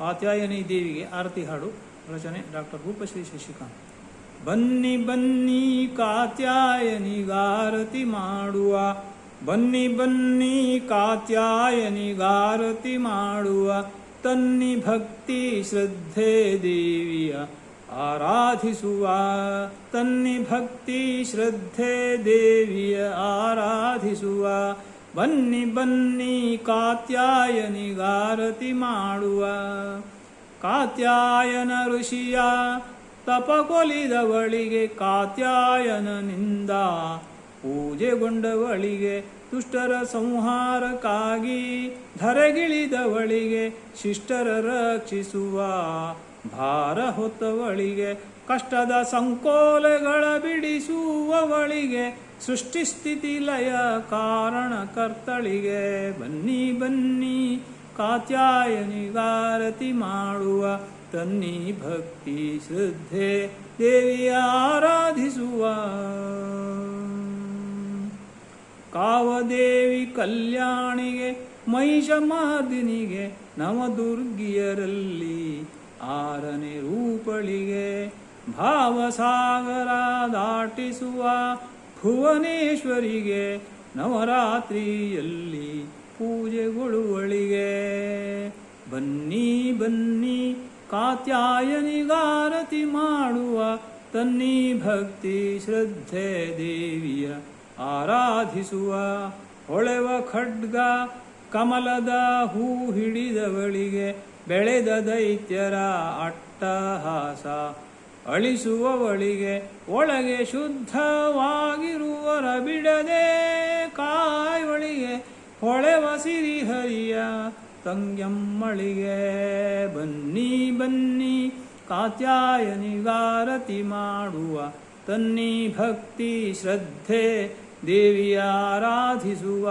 ಕಾತ್ಯಾಯನಿ ದೇವಿಗೆ ಆರತಿ ಹಾಡು, ರಚನೆ ಡಾಕ್ಟರ್ ರೂಪಶ್ರೀ ಶಶಿಕಾಂತ್. ಬನ್ನಿ ಬನ್ನಿ, ಕಾತ್ಯಾಯನಿಗಾರತಿ ಮಾಡುವ. ಬನ್ನಿ ಬನ್ನಿ, ಕಾತ್ಯಾಯನಿಗಾರತಿ ಮಾಡುವ. ತನ್ನಿ ಭಕ್ತಿ ಶ್ರದ್ಧೆ ದೇವಿಯ ಆರಾಧಿಸುವ. ತನ್ನಿ ಭಕ್ತಿ ಶ್ರದ್ಧೆ ದೇವಿಯ ಆರಾಧಿಸುವ. ಬನ್ನಿ ಬನ್ನಿ ಕಾತ್ಯಾಯನಿಗಾರತಿ ಮಾಡುವ. ಕಾತ್ಯಾಯನ ಋಷಿಯ ತಪಕೊಲಿದವಳಿಗೆ ಕಾತ್ಯಾಯನನಿಂದ ಪೂಜೆಗೊಂಡವಳಿಗೆ ದುಷ್ಟರ ಸಂಹಾರಕ್ಕಾಗಿ ಧರೆಗಿಳಿದವಳಿಗೆ ಶಿಷ್ಟರ ರಕ್ಷಿಸುವ. ಭಾರ ಹೊತ್ತವಳಿಗೆ ಕಷ್ಟದ ಸಂಕೋಲೆಗಳ ಬಿಡಿಸುವವಳಿಗೆ ಸೃಷ್ಟಿ ಸ್ಥಿತಿ ಲಯ ಕಾರಣ ಕರ್ತಳಿಗೆ ಬನ್ನಿ ಬನ್ನಿ ಕಾತ್ಯಾಯನಿಗಾರತಿ ಮಾಡುವ ತನ್ನಿ ಭಕ್ತಿ ಶ್ರದ್ಧೆ ದೇವಿಯ ಆರಾಧಿಸುವ. ಕಾವದೇವಿ ಕಲ್ಯಾಣಿಗೆ ಮೈಷಮಾದಿನಿಗೆ ನವದುರ್ಗಿಯರಲ್ಲಿ ಆರನೇ ರೂಪಳಿಗೆ, ಭಾವಸಾಗರ ದಾಟಿಸುವ ಭುವನೇಶ್ವರಿಗೆ ನವರಾತ್ರಿಯಲ್ಲಿ ಪೂಜೆಗೊಳ್ಳುವಳಿಗೆ. ಬನ್ನಿ ಬನ್ನಿ, ಕಾತ್ಯಾಯನಿಗಾರತಿ ಮಾಡುವ ತನ್ನಿ ಭಕ್ತಿ ಶ್ರದ್ಧೆ ದೇವಿಯ ಆರಾಧಿಸುವ ಹೊಳೆವ ಖಡ್ಗ ಕಮಲದ ಹೂ ಹಿಡಿದವಳಿಗೆ ಬೆಳೆದ ದೈತ್ಯರ ಅಟ್ಟಹಾಸ. ಅಳಿಸುವವಳಿಗೆ ಒಳಗೆ ಶುದ್ಧವಾಗಿರುವರ ಬಿಡದೆ ಕಾಯುವಳಿಗೆ ಹೊಳೆವ ಸಿರಿಹರಿಯ ತಂಗ್ಯಮ್ಮಳಿಗೆ. ಬನ್ನಿ ಬನ್ನಿ ಕಾತ್ಯಾಯನಿಗಾರತಿ ಮಾಡುವ ತನ್ನಿ ಭಕ್ತಿ, ಶ್ರದ್ಧೆ ದೇವಿಯ ಆರಾಧಿಸುವ.